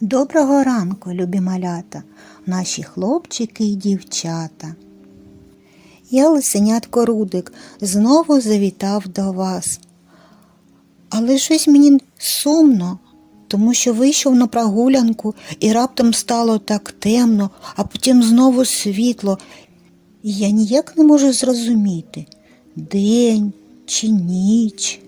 Доброго ранку, любі малята, наші хлопчики і дівчата. Я лисенятко Рудик знову завітав до вас. Але щось мені сумно, тому що вийшов на прогулянку і раптом стало так темно, а потім знову світло. І я ніяк не можу зрозуміти, день чи ніч.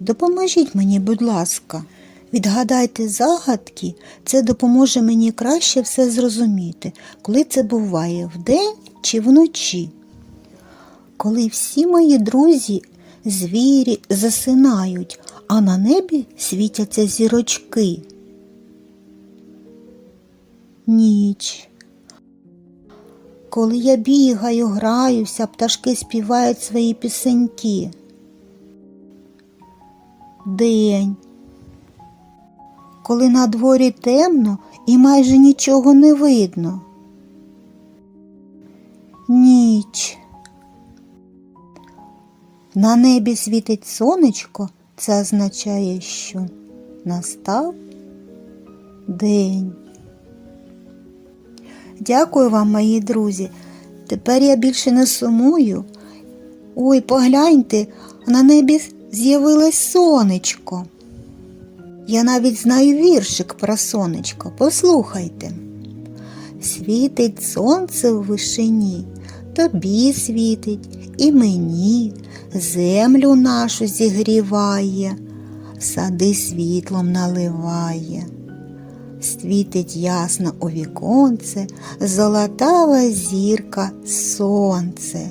Допоможіть мені, будь ласка. Відгадайте загадки, це допоможе мені краще все зрозуміти, коли це буває вдень чи вночі. Коли всі мої друзі, звірі засинають, а на небі світяться зірочки. Ніч. Коли я бігаю, граюся, пташки співають свої пісеньки. День коли на дворі темно і майже нічого не видно. Ніч. На небі світить сонечко, це означає, що настав день. Дякую вам, мої друзі. Тепер я більше не сумую. Ой, погляньте, на небі з'явилось сонечко. Я навіть знаю віршик про сонечко. Послухайте. Світить сонце в вишині, тобі світить і мені, землю нашу зігріває, сади світлом наливає. Світить ясно у віконце, золотава зірка сонце.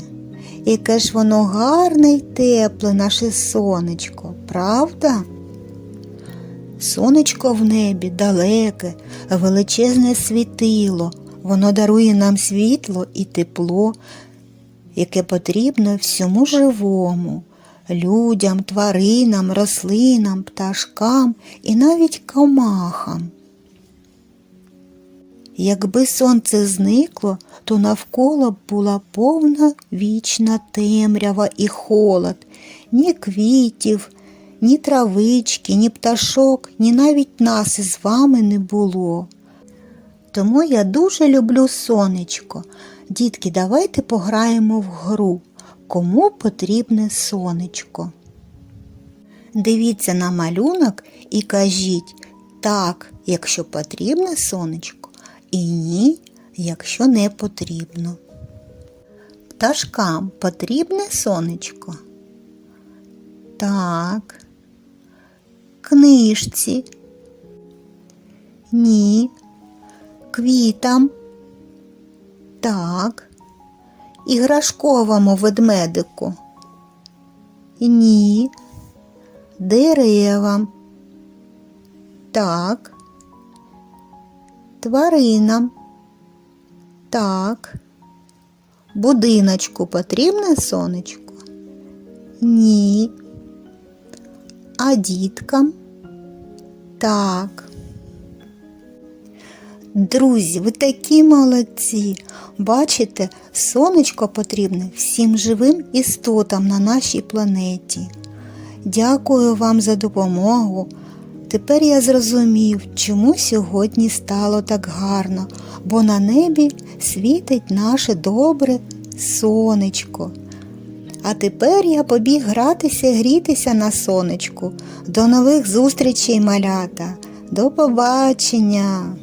Яке ж воно гарне й тепле, наше сонечко, правда? Сонечко в небі далеке, величезне світило, воно дарує нам світло і тепло, яке потрібно всьому живому, людям, тваринам, рослинам, пташкам і навіть комахам. Якби сонце зникло, то навколо б була повна вічна темрява і холод, ні квітів, ні травички, ні пташок, ні навіть нас із вами не було. Тому я дуже люблю сонечко. Дітки, давайте пограємо в гру. Кому потрібне сонечко? Дивіться на малюнок і кажіть так, якщо потрібне сонечко, і ні, якщо не потрібно. Пташкам потрібне сонечко? Так. Книжці. Ні. Квітам. Так. Іграшковому ведмедику. Ні. Деревам. Так. Тваринам. Так. Будиночку потрібне сонечко? Ні. А діткам? Так. Друзі, ви такі молодці. Бачите, сонечко потрібне всім живим істотам на нашій планеті. Дякую вам за допомогу. Тепер я зрозумів, чому сьогодні стало так гарно, бо на небі світить наше добре сонечко. А тепер я побіг гратися грітися на сонечку. До нових зустрічей, малята. До побачення!